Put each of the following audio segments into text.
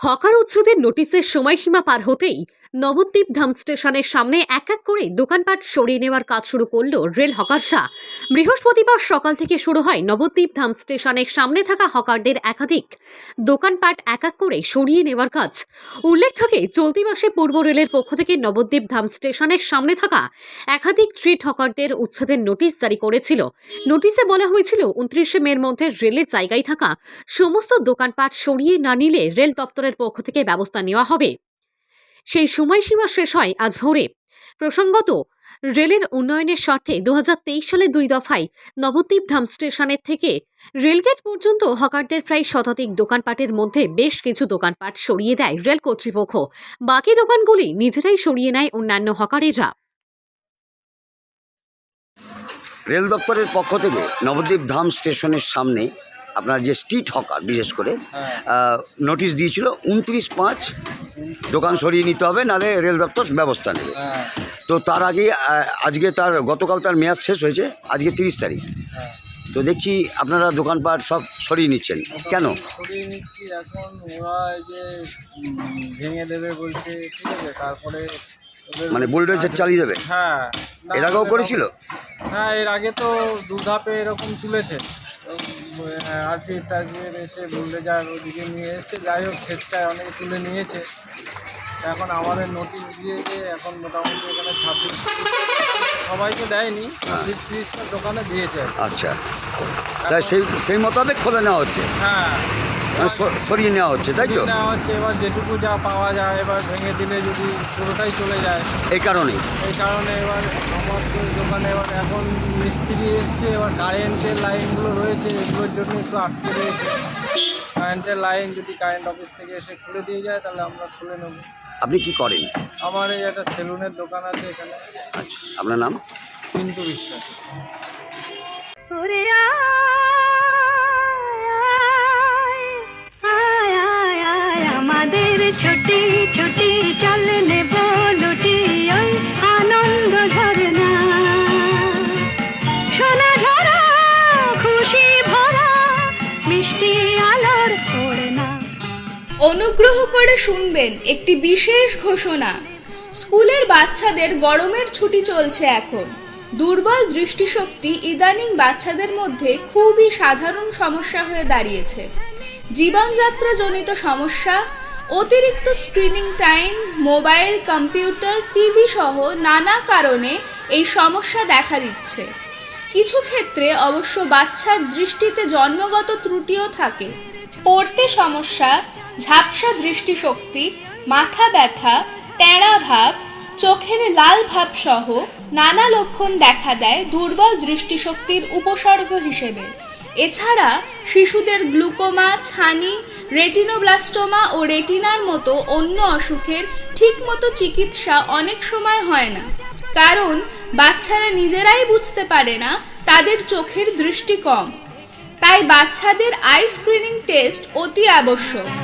Hawker উচ্ছেদের নোটিশের সময়সীমা পার হতেই নবদ্বীপ ধাম স্টেশনের সামনে এক এক করে দোকানপাট সরিয়ে নেওয়ার কাজ শুরু করল রেল হকারসা বৃহস্পতিবার সকাল থেকে শুরু হয় নবদ্বীপ ধাম স্টেশনের সামনে থাকা হকারদের একাধিক দোকানপাট এক এক করে সরিয়ে নেওয়ার কাজ। উল্লেখ থাকে, চলতি মাসে পূর্ব রেলের পক্ষ থেকে নবদ্বীপ ধাম স্টেশনের সামনে থাকা একাধিক স্ট্রিট হকারদের উচ্ছেদের নোটিশ জারি করেছিল। নোটিশে বলা হয়েছিল, উনত্রিশে মের মধ্যে রেলের জায়গায় থাকা সমস্ত দোকানপাট সরিয়ে না নিলে রেল দপ্তরের পক্ষ থেকে ব্যবস্থা নেওয়া হবে। সেই সময়সীমা শেষ হয় আজ ভোরে। প্রসঙ্গত, রেলের উন্নয়নের স্বার্থে দু সালে দুই দফায় নবদ্বীপ ধাম স্টেশনের থেকে রেলগেট পর্যন্ত হকারদের প্রায় শতাধিক দোকানপাটের মধ্যে বেশ কিছু দোকানপাট সরিয়ে দেয় রেল কর্তৃপক্ষ। বাকি দোকানগুলি নিজেরাই সরিয়ে নেয় অন্যান্য হকারেরা। রেল দপ্তরের পক্ষ থেকে নবদ্বীপ ধাম স্টেশনের সামনে আপনার যে স্ট্রিট হকার বিশেষ করে নোটিশ দিয়েছিল উনত্রিশ পাঁচ দোকান সরিয়ে নিতে হবে নাহলে রেল দপ্তর ব্যবস্থা নেবে। হ্যাঁ। তো তার আগে আজকে তার গতকাল তার মেয়াদ শেষ হয়েছে আজকে তিরিশ তারিখ। হ্যাঁ। তো দেখছি আপনারা দোকানপাট সব সরিয়ে নিচ্ছেন। কেন? সরিয়ে নিচ্ছি এখন ওরা যে ভেঙে দেবে বলছে ঠিক আছে তারপরে মানে বুলডোজার চালিয়ে দেবে? হ্যাঁ। এর আগেও করেছিল? হ্যাঁ এর আগে তো দু ধাপে এরকম তুলেছে। আরপি তাজমির এসে বুলডোজার ওদিকে নিয়ে এসছে। যাই হোক স্বেচ্ছায় অনেক তুলে নিয়েছে। এখন আমাদের নোটিশ দিয়েছে এখন মোটামুটি এখানে ছাব্বিশ সবাইকে দেয়নি চল্লিশ ত্রিশটা দোকানে দিয়েছে। আচ্ছা। তাই সেই সেই মোতাবেক খুলে নেওয়া হচ্ছে? হ্যাঁ। সরিয়ে নেওয়া হচ্ছে তাই তো? নেওয়া হচ্ছে এবার যেটুকু যা পাওয়া যায় এবার ভেঙে দিলে যদি পুরোটাই চলে যায়। এই কারণেই? এই কারণে এবার আমার দোকানে এবার এখন মিস্ত্রি এসছে এবার কারেন্টের লাইনগুলো রয়েছে এগুলোর জন্য একটু আটকে রয়েছে। কারেন্টের লাইন যদি কারেন্ট অফিস থেকে এসে খুলে দিয়ে যায় তাহলে আমরা খুলে নেব। আপনি কি করেন? আমার এই একটা সেলুনের দোকান আছে এখানে। আচ্ছা আপনার নাম? পিন্টু বিশ্বাস। ছুটি ছুটি ওই আনন্দ ঝরনা সোনা ঝরা, খুশি ভরা, মিষ্টি আলোর অনুগ্রহ করে শুনবেন একটি বিশেষ ঘোষণা। স্কুলের বাচ্চাদের গরমের ছুটি চলছে এখন। দুর্বল দৃষ্টিশক্তি ইদানিং বাচ্চাদের মধ্যে খুবই সাধারণ সমস্যা হয়ে দাঁড়িয়েছে। জীবনযাত্রাজনিত সমস্যা অতিরিক্ত screening time, mobile, computer, TV সহ নানা কারণে এই সমস্যা দেখা দিচ্ছে। কিছু ক্ষেত্রে অবশ্য বাচ্চার দৃষ্টিতে জন্মগত ত্রুটিও থাকে। পড়তে সমস্যা, ঝাপসা দৃষ্টিশক্তি, মাথা ব্যথা টেরা ভাব, চোখের লাল ভাব সহ নানা লক্ষণ দেখা দেয় দুর্বল দৃষ্টিশক্তির উপসর্গ হিসেবে। এছাড়া শিশুদের গ্লুকোমা, ছানি, রেটিনোব্লাস্টোমা ও রেটিনার মতো অন্য অসুখের ঠিকমতো চিকিৎসা অনেক সময় হয় না। কারণ, বাচ্চারা নিজেরাই বুঝতে পারে না তাদের চোখের দৃষ্টি কম। তাই বাচ্চাদের আই স্ক্রিনিং টেস্ট অতি আবশ্যক।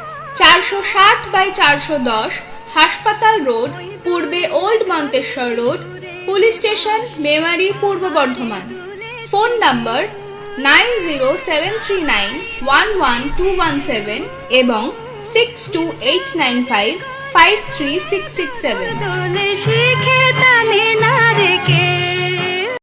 চারশো ষাট বাই চারশো দশ হাসপাতাল রোড, পূর্বে old Manteswar road, police station, Memari, পূর্ব Bardhaman. Phone number nine zero seven three nine one one two one seven এবং six two eight nine five five three six six seven.